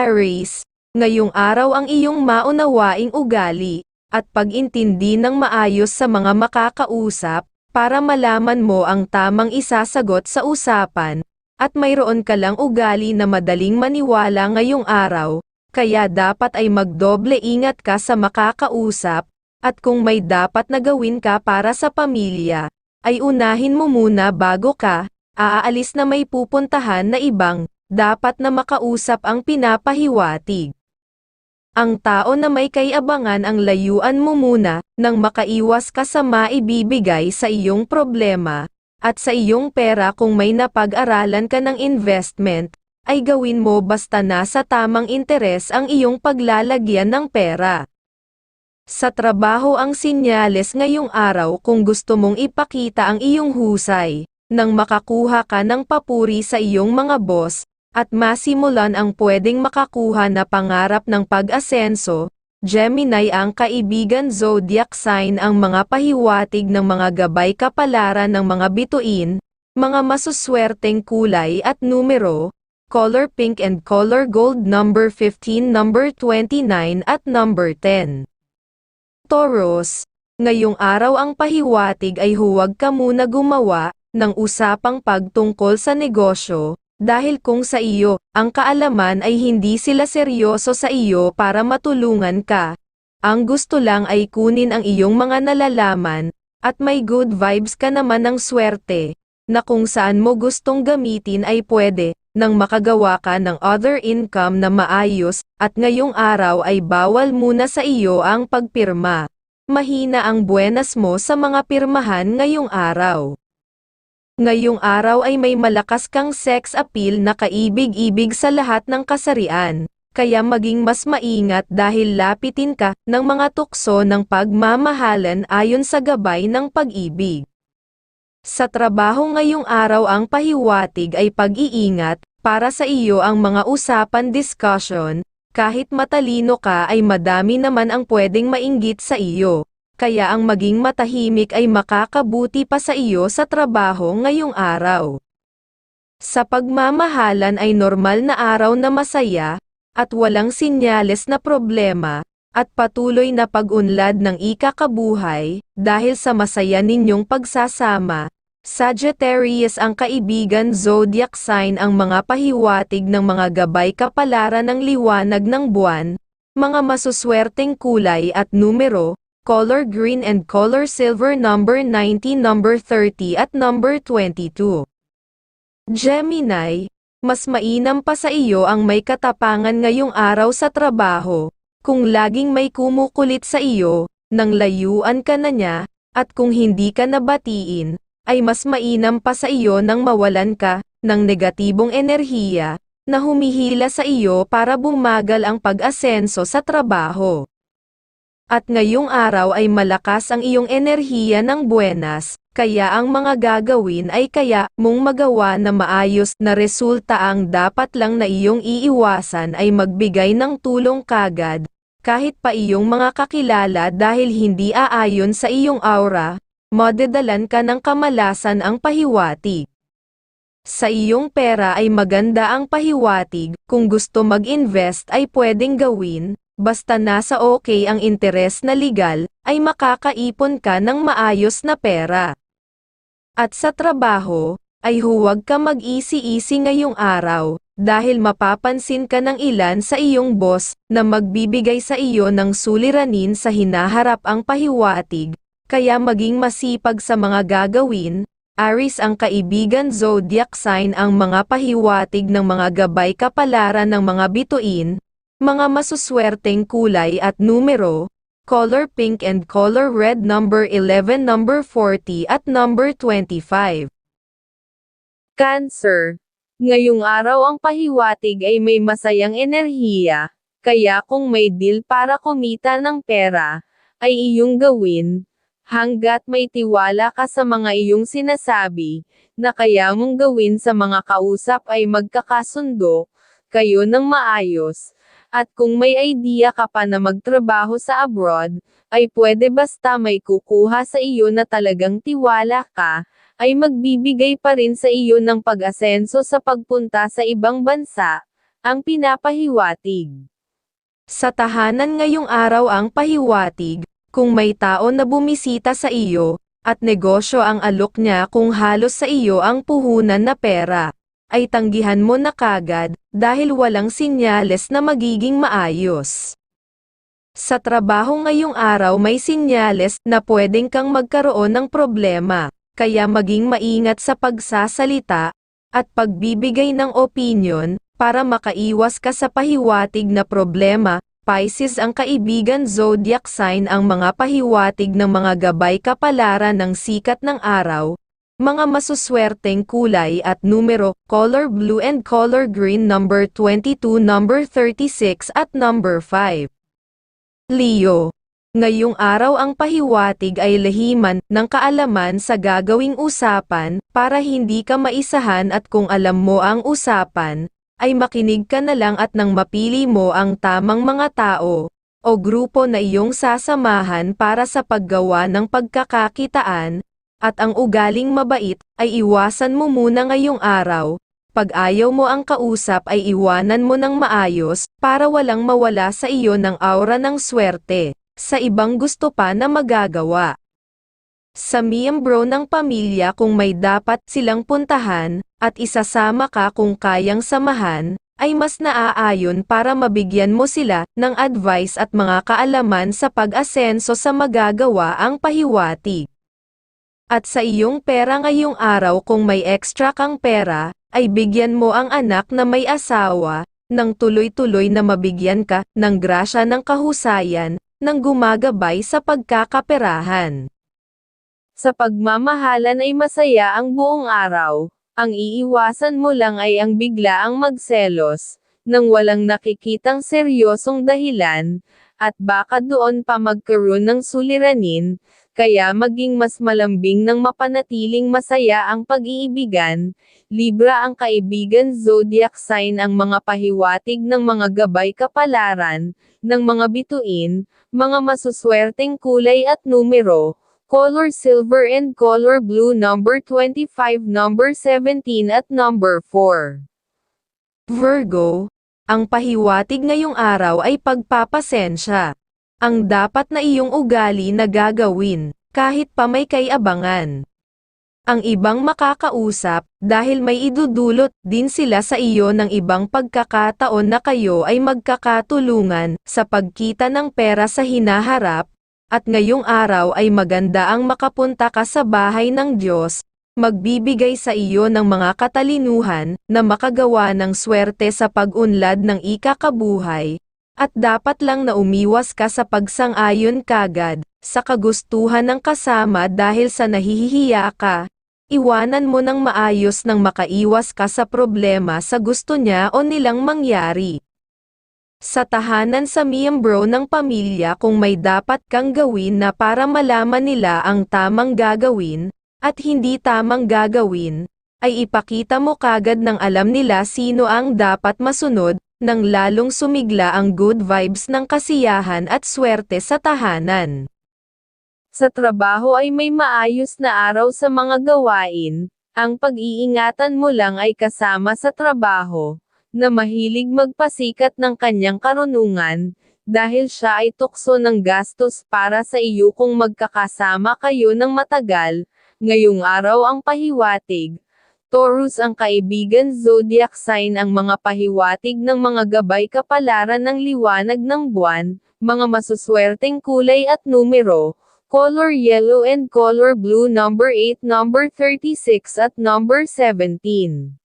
Aries, ngayong araw ang iyong maunawaing ugali, at pag-intindi ng maayos sa mga makakausap, para malaman mo ang tamang isasagot sa usapan, at mayroon ka lang ugali na madaling maniwala ngayong araw, kaya dapat ay magdoble ingat ka sa makakausap, at kung may dapat na gawin ka para sa pamilya, ay unahin mo muna bago ka, aaalis na may pupuntahan na ibang, dapat na makausap ang pinapahiwatig. Ang tao na may kayabangan ang layuan mo muna, nang makaiwas ka sa maibibigay sa iyong problema, at sa iyong pera kung may napag-aralan ka ng investment, ay gawin mo basta nasa tamang interes ang iyong paglalagyan ng pera. Sa trabaho ang sinyales ngayong araw kung gusto mong ipakita ang iyong husay, nang makakuha ka ng papuri sa iyong mga boss, at masimulan ang pwedeng makakuha na pangarap ng pag-asenso, Gemini ang kaibigan zodiac sign ang mga pahiwatig ng mga gabay kapalaran ng mga bituin, mga masuswerteng kulay at numero, color pink and color gold number 15 number 29 at number 10. Taurus, ngayong araw ang pahiwatig ay huwag ka muna gumawa ng usapang pagtungkol sa negosyo, dahil kung sa iyo, ang kaalaman ay hindi sila seryoso sa iyo para matulungan ka. Ang gusto lang ay kunin ang iyong mga nalalaman, at may good vibes ka naman ng swerte, na kung saan mo gustong gamitin ay pwede, nang makagawa ka ng other income na maayos, at ngayong araw ay bawal muna sa iyo ang pagpirma. Mahina ang buenas mo sa mga pirmahan ngayong araw. Ngayong araw ay may malakas kang sex appeal na kaibig-ibig sa lahat ng kasarian, kaya maging mas maingat dahil lapitin ka ng mga tukso ng pagmamahalan ayon sa gabay ng pag-ibig. Sa trabaho ngayong araw ang pahiwatig ay pag-iingat, para sa iyo ang mga usapan discussion, kahit matalino ka ay madami naman ang pwedeng mainggit sa iyo kaya ang maging matahimik ay makakabuti pa sa iyo sa trabaho ngayong araw. Sa pagmamahalan ay normal na araw na masaya, at walang sinyales na problema, at patuloy na pag-unlad ng ikakabuhay, dahil sa masaya ninyong pagsasama. Sagittarius ang kaibigan zodiac sign ang mga pahiwatig ng mga gabay kapalaran ng liwanag ng buwan, mga masuswerteng kulay at numero, color green and color silver number 19 number 30 at number 22. Gemini, mas mainam pa sa iyo ang may katapangan ngayong araw sa trabaho, kung laging may kumukulit sa iyo, nang layuan ka na niya, at kung hindi ka nabatiin, ay mas mainam pa sa iyo nang mawalan ka, ng negatibong enerhiya, na humihila sa iyo para bumagal ang pag-asenso sa trabaho. At ngayong araw ay malakas ang iyong enerhiya ng buenas, kaya ang mga gagawin ay kaya mong magawa na maayos na resulta ang dapat lang na iyong iiwasan ay magbigay ng tulong kagad, kahit pa iyong mga kakilala dahil hindi aayon sa iyong aura, madedalan ka ng kamalasan ang pahiwatig. Sa iyong pera ay maganda ang pahiwatig, kung gusto mag-invest ay pwedeng gawin, basta nasa okay ang interes na legal, ay makakaipon ka ng maayos na pera. At sa trabaho, ay huwag ka mag-easy-easy ngayong araw, dahil mapapansin ka ng ilan sa iyong boss, na magbibigay sa iyo ng suliranin sa hinaharap ang pahiwatig, kaya maging masipag sa mga gagawin, Aris ang kaibigan zodiac sign ang mga pahiwatig ng mga gabay kapalaran ng mga bituin, mga masuswerteng kulay at numero, color pink and color red number 11 number 40 at number 25. Cancer. Ngayong araw ang pahiwatig ay may masayang enerhiya, kaya kung may deal para kumita ng pera, ay iyong gawin, hanggat may tiwala ka sa mga iyong sinasabi, na kaya mong gawin sa mga kausap ay magkakasundo, kayo ng maayos, at kung may idea ka pa na magtrabaho sa abroad, ay pwede basta may kukuha sa iyo na talagang tiwala ka, ay magbibigay pa rin sa iyo ng pag-asenso sa pagpunta sa ibang bansa, ang pinapahiwatig. Sa tahanan ngayong araw ang pahiwatig, kung may tao na bumisita sa iyo, at negosyo ang alok niya kung halos sa iyo ang puhunan na pera, ay tanggihan mo na kagad, dahil walang sinyales na magiging maayos. Sa trabaho ngayong araw may sinyales na pwedeng kang magkaroon ng problema, kaya maging maingat sa pagsasalita, at pagbibigay ng opinion, para makaiwas ka sa pahiwatig na problema, Pisces ang kaibigan zodiac sign ang mga pahiwatig ng mga gabay kapalaran ng sikat ng araw, mga masuswerteng kulay at numero, color blue and color green number 22 number 36 at number 5. Leo. Ngayong araw ang pahiwatig ay lehiman ng kaalaman sa gagawing usapan para hindi ka maisahan at kung alam mo ang usapan, ay makinig ka na lang at nang mapili mo ang tamang mga tao o grupo na iyong sasamahan para sa paggawa ng pagkakakitaan, at ang ugaling mabait ay iwasan mo muna ngayong araw. Pag ayaw mo ang kausap ay iwanan mo ng maayos para walang mawala sa iyo ng aura ng swerte sa ibang gusto pa na magagawa. Sa miyembro ng pamilya kung may dapat silang puntahan, at isasama ka kung kayang samahan, ay mas naaayon para mabigyan mo sila ng advice at mga kaalaman sa pag-asenso sa magagawa ang pahiwatig. At sa iyong pera ngayong araw kung may extra kang pera, ay bigyan mo ang anak na may asawa, nang tuloy-tuloy na mabigyan ka ng grasya ng kahusayan, nang gumagabay sa pagkakaperahan. Sa pagmamahalan ay masaya ang buong araw, ang iiwasan mo lang ay ang biglaang magselos, nang walang nakikitang seryosong dahilan, at baka doon pa magkaroon ng suliranin, kaya maging mas malambing ng mapanatiling masaya ang pag-iibigan, Libra ang kaibigan zodiac sign ang mga pahiwatig ng mga gabay kapalaran, ng mga bituin, mga masuswerteng kulay at numero, color silver and color blue number 25 number 17 at number 4. Virgo, ang pahiwatig ngayong araw ay pagpapasensya. Ang dapat na iyong ugali na gagawin, kahit pa may kayabangan. Ang ibang makakausap, dahil may idudulot din sila sa iyo ng ibang pagkakataon na kayo ay magkakatulungan sa pagkita ng pera sa hinaharap, at ngayong araw ay maganda ang makapunta ka sa bahay ng Diyos, magbibigay sa iyo ng mga katalinuhan na makagawa ng swerte sa pag-unlad ng ikakabuhay, at dapat lang na umiwas ka sa pagsang-ayon kagad, sa kagustuhan ng kasama dahil sa nahihiya ka, iwanan mo ng maayos nang makaiwas ka sa problema sa gusto niya o nilang mangyari. Sa tahanan sa miyembro ng pamilya kung may dapat kang gawin na para malaman nila ang tamang gagawin, at hindi tamang gagawin, ay ipakita mo kagad ng alam nila sino ang dapat masunod, nang lalong sumigla ang good vibes ng kasiyahan at swerte sa tahanan. Sa trabaho ay may maayos na araw sa mga gawain, ang pag-iingatan mo lang ay kasama sa trabaho, na mahilig magpasikat ng kanyang karunungan, dahil siya ay tukso ng gastos para sa iyo kung magkakasama kayo ng matagal, ngayong araw ang pahiwatig. Taurus ang kaibigan zodiac sign ang mga pahiwatig ng mga gabay kapalaran ng liwanag ng buwan, mga masuswerteng kulay at numero, color yellow and color blue number 8 number 36 at number 17.